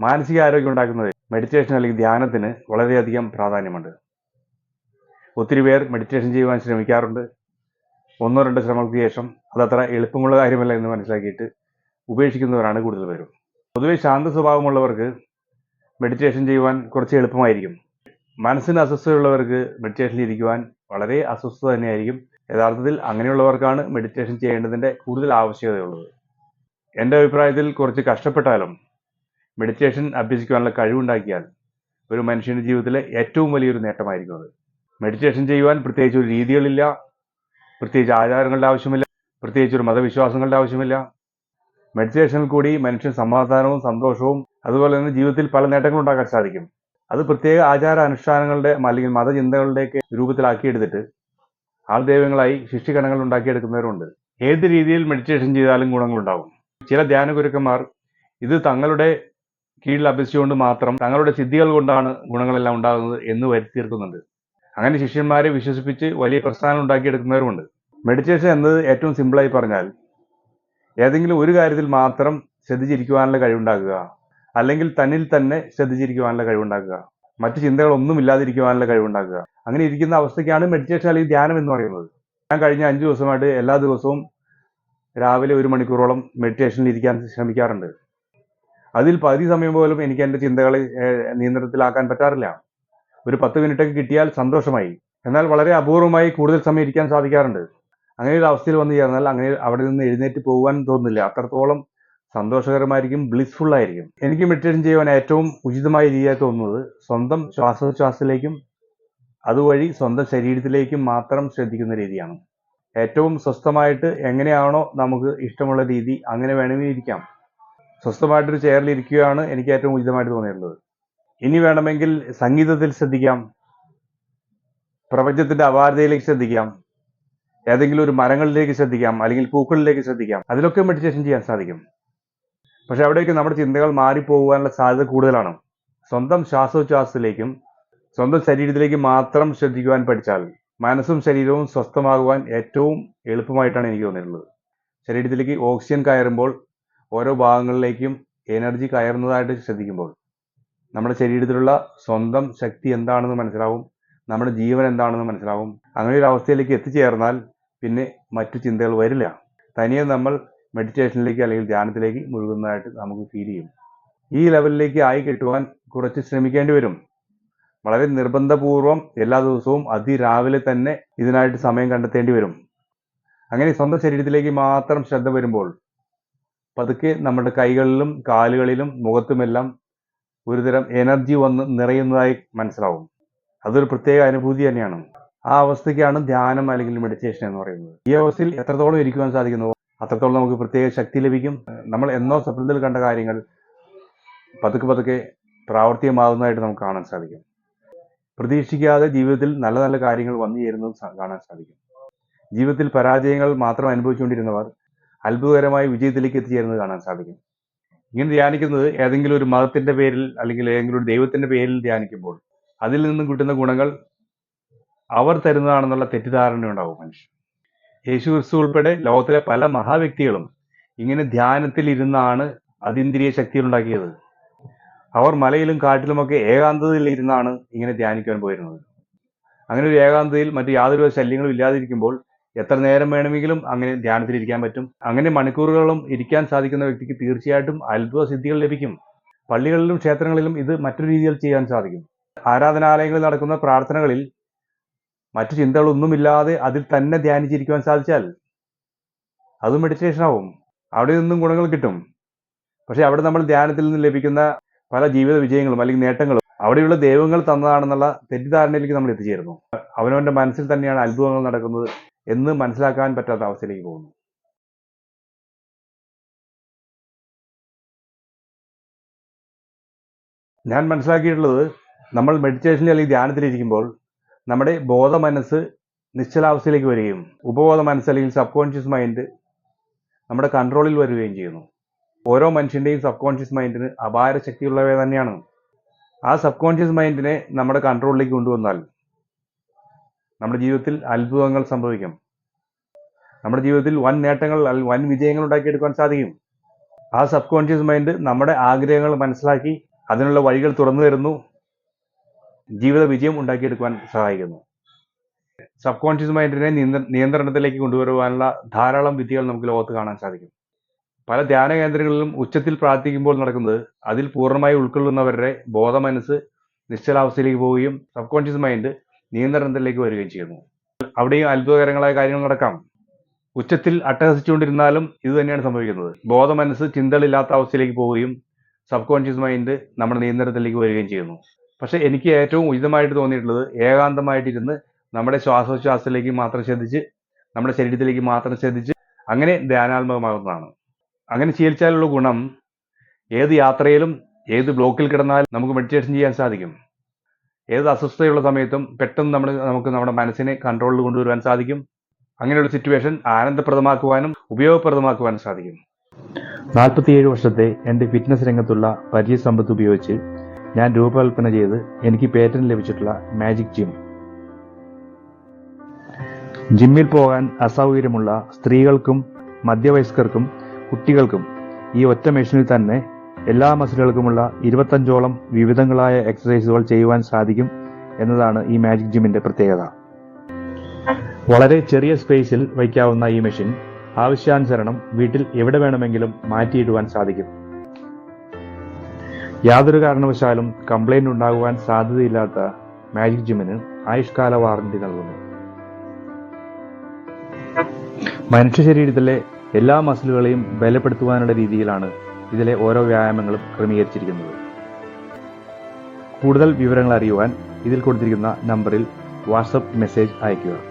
മാനസികാരോഗ്യം ഉണ്ടാക്കുന്നത് മെഡിറ്റേഷൻ അല്ലെങ്കിൽ ധ്യാനത്തിന് വളരെയധികം പ്രാധാന്യമുണ്ട്. ഒത്തിരി പേർ മെഡിറ്റേഷൻ ചെയ്യുവാൻ ശ്രമിക്കാറുണ്ട്. ഒന്നോ രണ്ടോ ശ്രമങ്ങൾക്ക് ശേഷം അതത്ര എളുപ്പമുള്ള കാര്യമല്ല എന്ന് മനസ്സിലാക്കിയിട്ട് ഉപേക്ഷിക്കുന്നവരാണ് കൂടുതൽ പേരും. പൊതുവെ ശാന്ത സ്വഭാവമുള്ളവർക്ക് മെഡിറ്റേഷൻ ചെയ്യുവാൻ കുറച്ച് എളുപ്പമായിരിക്കും. മനസ്സിന് അസ്വസ്ഥതയുള്ളവർക്ക് മെഡിറ്റേഷനിൽ ഇരിക്കുവാൻ വളരെ അസ്വസ്ഥത തന്നെയായിരിക്കും. യഥാർത്ഥത്തിൽ അങ്ങനെയുള്ളവർക്കാണ് മെഡിറ്റേഷൻ ചെയ്യേണ്ടതിന്റെ കൂടുതൽ ആവശ്യകതയുള്ളത്. എന്റെ അഭിപ്രായത്തിൽ കുറച്ച് കഷ്ടപ്പെട്ടാലും മെഡിറ്റേഷൻ അഭ്യസിക്കുവാനുള്ള കഴിവുണ്ടാക്കിയാൽ ഒരു മനുഷ്യന്റെ ജീവിതത്തിലെ ഏറ്റവും വലിയൊരു നേട്ടമായിരിക്കും അത്. മെഡിറ്റേഷൻ ചെയ്യുവാൻ പ്രത്യേകിച്ച് ഒരു രീതികളില്ല പ്രത്യേകിച്ച് ആചാരങ്ങളുടെ ആവശ്യമില്ല പ്രത്യേകിച്ച് ഒരു മതവിശ്വാസങ്ങളുടെ ആവശ്യമില്ല. മെഡിറ്റേഷനിൽ കൂടി മനുഷ്യൻ സമാധാനവും സന്തോഷവും അതുപോലെ തന്നെ ജീവിതത്തിൽ പല നേട്ടങ്ങളും ഉണ്ടാക്കാൻ സാധിക്കും. അത് പ്രത്യേക ആചാര അനുഷ്ഠാനങ്ങളുടെ അല്ലെങ്കിൽ മതചിന്തകളുടെയൊക്കെ രൂപത്തിലാക്കിയെടുത്തിട്ട് ആൾ ദൈവങ്ങളായി ശിഷ്ടികണങ്ങൾ ഉണ്ടാക്കിയെടുക്കുന്നവരുണ്ട്. ഏത് രീതിയിൽ മെഡിറ്റേഷൻ ചെയ്താലും ഗുണങ്ങളുണ്ടാവും. ചില ധ്യാന ഗുരുക്കന്മാർ ഇത് തങ്ങളുടെ കീഴിൽ അഭ്യസിച്ചുകൊണ്ട് മാത്രം തങ്ങളുടെ സിദ്ധികൾ കൊണ്ടാണ് ഗുണങ്ങളെല്ലാം ഉണ്ടാകുന്നത് എന്ന് വരുത്തിയിരുത്തുന്നുണ്ട് അങ്ങനെ ശിഷ്യന്മാരെ വിശ്വസിപ്പിച്ച് വലിയ പ്രസ്ഥാനം ഉണ്ടാക്കിയെടുക്കുന്നവരുമുണ്ട്. മെഡിറ്റേഷൻ എന്നത് ഏറ്റവും സിമ്പിളായി പറഞ്ഞാൽ ഏതെങ്കിലും ഒരു കാര്യത്തിൽ മാത്രം ശ്രദ്ധിച്ചിരിക്കുവാനുള്ള കഴിവുണ്ടാക്കുക അല്ലെങ്കിൽ തന്നിൽ തന്നെ ശ്രദ്ധിച്ചിരിക്കുവാനുള്ള കഴിവുണ്ടാക്കുക മറ്റു ചിന്തകളൊന്നും ഇല്ലാതിരിക്കുവാനുള്ള കഴിവുണ്ടാക്കുക. അങ്ങനെ ഇരിക്കുന്ന അവസ്ഥയ്ക്കാണ് മെഡിറ്റേഷൻ അല്ലെങ്കിൽ ധ്യാനം എന്ന് പറയുന്നത്. ഞാൻ കഴിഞ്ഞ അഞ്ച് ദിവസമായിട്ട് എല്ലാ ദിവസവും രാവിലെ ഒരു മണിക്കൂറോളം മെഡിറ്റേഷനിൽ ഇരിക്കാൻ ശ്രമിക്കാറുണ്ട്. അതിൽ പകുതി സമയം പോലും എനിക്ക് എന്റെ ചിന്തകളെ നിയന്ത്രണത്തിലാക്കാൻ പറ്റാറില്ല. ഒരു പത്ത് മിനിറ്റൊക്കെ കിട്ടിയാൽ സന്തോഷമായി. എന്നാൽ വളരെ അപൂർവമായി കൂടുതൽ സമയം ഇരിക്കാൻ സാധിക്കാറുണ്ട്. അങ്ങനെ ഒരു അവസ്ഥയിൽ വന്നു ചേർന്നാൽ അങ്ങനെ അവിടെ നിന്ന് എഴുന്നേറ്റ് പോകാൻ തോന്നുന്നില്ല. അത്രത്തോളം സന്തോഷകരമായിരിക്കും ബ്ലിസ്ഫുൾ ആയിരിക്കും. എനിക്ക് മെഡിറ്റേഷൻ ചെയ്യുവാൻ ഏറ്റവും ഉചിതമായ രീതിയായി തോന്നുന്നത് സ്വന്തം ശ്വാസോച്ഛ്വാസത്തിലേക്കും അതുവഴി സ്വന്തം ശരീരത്തിലേക്കും മാത്രം ശ്രദ്ധിക്കുന്ന രീതിയാണ്. ഏറ്റവും സ്വസ്ഥമായിട്ട് എങ്ങനെയാണോ നമുക്ക് ഇഷ്ടമുള്ള രീതി അങ്ങനെ വേണമെങ്കിൽ ഇരിക്കാം. സ്വസ്ഥമായിട്ടൊരു ചെയറിൽ ഇരിക്കുകയാണ് എനിക്ക് ഏറ്റവും ഉചിതമായിട്ട് തോന്നിയിട്ടുള്ളത്. ഇനി വേണമെങ്കിൽ സംഗീതത്തിൽ ശ്രദ്ധിക്കാം. പ്രപഞ്ചത്തിന്റെ അപാരതയിലേക്ക് ശ്രദ്ധിക്കാം. ഏതെങ്കിലും ഒരു മരങ്ങളിലേക്ക് ശ്രദ്ധിക്കാം. അല്ലെങ്കിൽ പൂക്കളിലേക്ക് ശ്രദ്ധിക്കാം. അതിലൊക്കെ മെഡിറ്റേഷൻ ചെയ്യാൻ സാധിക്കും. പക്ഷെ അവിടേക്ക് നമ്മുടെ ചിന്തകൾ മാറിപ്പോകാനുള്ള സാധ്യത കൂടുതലാണ്. സ്വന്തം ശ്വാസോച്ഛ്വാസത്തിലേക്കും സ്വന്തം ശരീരത്തിലേക്ക് മാത്രം ശ്രദ്ധിക്കുവാൻ പഠിച്ചാൽ മനസ്സും ശരീരവും സ്വസ്ഥമാകുവാൻ ഏറ്റവും എളുപ്പമായിട്ടാണ് എനിക്ക് തോന്നിയിട്ടുള്ളത്. ശരീരത്തിലേക്ക് ഓക്സിജൻ കയറുമ്പോൾ ഓരോ ഭാഗങ്ങളിലേക്കും എനർജി കയറുന്നതായിട്ട് ശ്രദ്ധിക്കുമ്പോൾ നമ്മുടെ ശരീരത്തിലുള്ള സ്വന്തം ശക്തി എന്താണെന്ന് മനസ്സിലാവും നമ്മുടെ ജീവൻ എന്താണെന്ന് മനസ്സിലാവും. അങ്ങനെ ഒരു അവസ്ഥയിലേക്ക് എത്തിച്ചേർന്നാൽ പിന്നെ മറ്റു ചിന്തകൾ വരില്ല. തനിയെ നമ്മൾ മെഡിറ്റേഷനിലേക്ക് അല്ലെങ്കിൽ ധ്യാനത്തിലേക്ക് മുഴുകുന്നതായിട്ട് നമുക്ക് ഫീൽ ചെയ്യും. ഈ ലെവലിലേക്ക് ആയി കിട്ടുവാൻ കുറച്ച് ശ്രമിക്കേണ്ടി വരും. വളരെ നിർബന്ധപൂർവം എല്ലാ ദിവസവും അതിരാവിലെ തന്നെ ഇതിനായിട്ട് സമയം കണ്ടെത്തേണ്ടി വരും. അങ്ങനെ സ്വന്തം ശരീരത്തിലേക്ക് മാത്രം ശ്രദ്ധ വരുമ്പോൾ പതുക്കെ നമ്മുടെ കൈകളിലും കാലുകളിലും മുഖത്തുമെല്ലാം ഒരുതരം എനർജി വന്ന് നിറയുന്നതായി മനസ്സിലാവും. അതൊരു പ്രത്യേക അനുഭൂതി തന്നെയാണ്. ആ അവസ്ഥയ്ക്കാണ് ധ്യാനം അല്ലെങ്കിൽ മെഡിറ്റേഷൻ എന്ന് പറയുന്നത്. ഈ അവസ്ഥയിൽ എത്രത്തോളം ഇരിക്കുവാൻ സാധിക്കുന്നു? അത്രത്തോളം നമുക്ക് പ്രത്യേക ശക്തി ലഭിക്കും. നമ്മൾ എന്നോ സ്വപ്നത്തിൽ കണ്ട കാര്യങ്ങൾ പതുക്കെ പതുക്കെ പ്രാവർത്തികമാകുന്നതായിട്ട് നമുക്ക് കാണാൻ സാധിക്കും. പ്രതീക്ഷിക്കാതെ ജീവിതത്തിൽ നല്ല നല്ല കാര്യങ്ങൾ വന്നു ചേരുന്നത് കാണാൻ സാധിക്കും. ജീവിതത്തിൽ പരാജയങ്ങൾ മാത്രം അനുഭവിച്ചുകൊണ്ടിരുന്നവർ അത്ഭുതകരമായ വിജയത്തിലേക്ക് എത്തിച്ചേരുന്നത് കാണാൻ സാധിക്കും. ഇങ്ങനെ ധ്യാനിക്കുന്നത് ഏതെങ്കിലും ഒരു മതത്തിന്റെ പേരിൽ അല്ലെങ്കിൽ ഏതെങ്കിലും ഒരു ദൈവത്തിന്റെ പേരിൽ ധ്യാനിക്കുമ്പോൾ അതിൽ നിന്നും കിട്ടുന്ന ഗുണങ്ങൾ അവർ തരുന്നതാണെന്നുള്ള തെറ്റിദ്ധാരണ ഉണ്ടാവും മനുഷ്യൻ. യേശു ക്രിസ്തു ഉൾപ്പെടെ ലോകത്തിലെ പല മഹാവ്യക്തികളും ഇങ്ങനെ ധ്യാനത്തിൽ ഇരുന്നാണ് അതീന്ദ്രിയ ശക്തികൾ ഉണ്ടാക്കിയത്. അവർ മലയിലും കാട്ടിലുമൊക്കെ ഏകാന്തതയിൽ ഇരുന്നാണ് ഇങ്ങനെ ധ്യാനിക്കാൻ പോയിരുന്നത്. അങ്ങനെ ഒരു ഏകാന്തതയിൽ മറ്റു യാതൊരു ശല്യങ്ങളും ഇല്ലാതിരിക്കുമ്പോൾ എത്ര നേരം വേണമെങ്കിലും അങ്ങനെ ധ്യാനത്തിൽ ഇരിക്കാൻ പറ്റും. അങ്ങനെ മണിക്കൂറുകളും ഇരിക്കാൻ സാധിക്കുന്ന വ്യക്തിക്ക് തീർച്ചയായിട്ടും അത്ഭുത സിദ്ധികൾ ലഭിക്കും. പള്ളികളിലും ക്ഷേത്രങ്ങളിലും ഇത് മറ്റൊരു രീതിയിൽ ചെയ്യാൻ സാധിക്കും. ആരാധനാലയങ്ങളിൽ നടക്കുന്ന പ്രാർത്ഥനകളിൽ മറ്റു ചിന്തകളൊന്നുമില്ലാതെ അതിൽ തന്നെ ധ്യാനിച്ചിരിക്കുവാൻ സാധിച്ചാൽ അത് മെഡിറ്റേഷൻ ആവും. അവിടെ നിന്നും ഗുണങ്ങൾ കിട്ടും. പക്ഷെ അവിടെ നമ്മൾ ധ്യാനത്തിൽ നിന്ന് ലഭിക്കുന്ന പല ജീവിത വിജയങ്ങളും അല്ലെങ്കിൽ നേട്ടങ്ങളും അവിടെയുള്ള ദൈവങ്ങൾ തന്നതാണെന്നുള്ള തെറ്റിദ്ധാരണയിലേക്ക് നമ്മൾ എത്തിച്ചേരുന്നു. അവനവന്റെ മനസ്സിൽ തന്നെയാണ് അത്ഭുതങ്ങൾ നടക്കുന്നത്. എന്ന് മനസ്സിലാക്കാൻ പറ്റാത്ത അവസ്ഥയിലേക്ക് പോകുന്നു. ഞാൻ മനസ്സിലാക്കിയിട്ടുള്ളത് നമ്മൾ മെഡിറ്റേഷനിൽ അല്ലെങ്കിൽ ധ്യാനത്തിലിരിക്കുമ്പോൾ നമ്മുടെ ബോധ മനസ്സ് നിശ്ചലാവസ്ഥയിലേക്ക് വരികയും ഉപബോധ മനസ്സ് അല്ലെങ്കിൽ സബ് കോൺഷ്യസ് മൈൻഡ് നമ്മുടെ കൺട്രോളിൽ വരികയും ചെയ്യുന്നു. ഓരോ മനുഷ്യന്റെയും സബ് കോൺഷ്യസ് മൈൻഡിന് അപാര ശക്തിയുള്ളവ തന്നെയാണ്. ആ സബ് കോൺഷ്യസ് മൈൻഡിനെ നമ്മുടെ കൺട്രോളിലേക്ക് കൊണ്ടുവന്നാൽ നമ്മുടെ ജീവിതത്തിൽ അത്ഭുതങ്ങൾ സംഭവിക്കും. നമ്മുടെ ജീവിതത്തിൽ വൻ നേട്ടങ്ങൾ വൻ വിജയങ്ങൾ ഉണ്ടാക്കിയെടുക്കാൻ സാധിക്കും. ആ സബ് കോൺഷ്യസ് മൈൻഡ് നമ്മുടെ ആഗ്രഹങ്ങൾ മനസ്സിലാക്കി അതിനുള്ള വഴികൾ തുറന്നു തരുന്നു. ജീവിത വിജയം ഉണ്ടാക്കിയെടുക്കുവാൻ സഹായിക്കുന്നു. സബ് കോൺഷ്യസ് മൈൻഡിനെ നിയന്ത്രണത്തിലേക്ക് കൊണ്ടുവരുവാനുള്ള ധാരാളം വിദ്യകൾ നമുക്ക് ലോകത്ത് കാണാൻ സാധിക്കും. പല ധ്യാന കേന്ദ്രങ്ങളിലും ഉച്ചത്തിൽ പ്രാർത്ഥിക്കുമ്പോൾ നടക്കുന്നത് അതിൽ പൂർണമായി ഉൾക്കൊള്ളുന്നവരുടെ ബോധമനസ്സ് നിശ്ചലാവസ്ഥയിലേക്ക് പോവുകയും സബ് കോൺഷ്യസ് മൈൻഡ് നിയന്ത്രണത്തിലേക്ക് വരികയും ചെയ്യുന്നു. അവിടെയും അത്ഭുതകരങ്ങളായ കാര്യങ്ങൾ നടക്കാം. ഉച്ചത്തിൽ അട്ടഹസിച്ചുകൊണ്ടിരുന്നാലും ഇത് തന്നെയാണ് സംഭവിക്കുന്നത്. ബോധമനസ്സ് ചിന്തകളില്ലാത്ത അവസ്ഥയിലേക്ക് പോവുകയും സബ് കോൺഷ്യസ് മൈൻഡ് നമ്മുടെ നിയന്ത്രണത്തിലേക്ക് വരികയും ചെയ്യുന്നു. പക്ഷെ എനിക്ക് ഏറ്റവും ഉചിതമായിട്ട് തോന്നിയിട്ടുള്ളത് ഏകാന്തമായിട്ടിരുന്ന് നമ്മുടെ ശ്വാസോച്ഛ്വാസത്തിലേക്ക് മാത്രം ശ്രദ്ധിച്ച് നമ്മുടെ ശരീരത്തിലേക്ക് മാത്രം ശ്രദ്ധിച്ച് അങ്ങനെ ധ്യാനാത്മകമാകുന്നതാണ്. അങ്ങനെ ശീലിച്ചാലുള്ള ഗുണം ഏത് യാത്രയിലും ഏത് ബ്ലോക്കിൽ കിടന്നാലും നമുക്ക് മെഡിറ്റേഷൻ ചെയ്യാൻ സാധിക്കും. ഏത് അസ്വസ്ഥതയുള്ള സമയത്തും പെട്ടെന്ന് നമ്മൾ നമുക്ക് നമ്മുടെ മനസ്സിനെ കൺട്രോളിൽ കൊണ്ടുവരുവാൻ സാധിക്കും. അങ്ങനെയുള്ള സിറ്റുവേഷൻ ആനന്ദപ്രദമാക്കുവാനും ഉപയോഗപ്രദമാക്കുവാനും സാധിക്കും. നാൽപ്പത്തിയേഴ് വർഷത്തെ എന്റെ ഫിറ്റ്നസ് രംഗത്തുള്ള പരിചയസമ്പത്ത് ഉപയോഗിച്ച് ഞാൻ രൂപകൽപ്പന ചെയ്ത് എനിക്ക് പേറ്റന്റ് ലഭിച്ചിട്ടുള്ള മാജിക് ജിം ജിമ്മിൽ പോകാൻ അസൗകര്യമുള്ള സ്ത്രീകൾക്കും മധ്യവയസ്കർക്കും കുട്ടികൾക്കും ഈ ഒറ്റ മെഷീനിൽ തന്നെ എല്ലാ മസിലുകൾക്കുമുള്ള ഇരുപത്തഞ്ചോളം വിവിധങ്ങളായ എക്സസൈസുകൾ ചെയ്യുവാൻ സാധിക്കും എന്നതാണ് ഈ മാജിക് ജിമ്മിന്റെ പ്രത്യേകത. വളരെ ചെറിയ സ്പേസിൽ വയ്ക്കാവുന്ന ഈ മെഷീൻ ആവശ്യാനുസരണം വീട്ടിൽ എവിടെ വേണമെങ്കിലും മാറ്റിയിടുവാൻ സാധിക്കും. യാതൊരു കാരണവശാലും കംപ്ലൈന്റ് ഉണ്ടാകുവാൻ സാധ്യതയില്ലാത്ത മാജിക് ജിമ്മിന് ആയുഷ്കാല വാറന്റി നൽകുന്നു. മനുഷ്യ ശരീരത്തിലെ എല്ലാ മസിലുകളെയും ബലപ്പെടുത്തുവാനുള്ള രീതിയിലാണ് ഇതിലെ ഓരോ വ്യായാമങ്ങളും ക്രമീകരിച്ചിരിക്കുന്നത്. കൂടുതൽ വിവരങ്ങൾ അറിയുവാൻ ഇതിൽ കൊടുത്തിരിക്കുന്ന നമ്പറിൽ വാട്സപ്പ് മെസ്സേജ് അയയ്ക്കുക.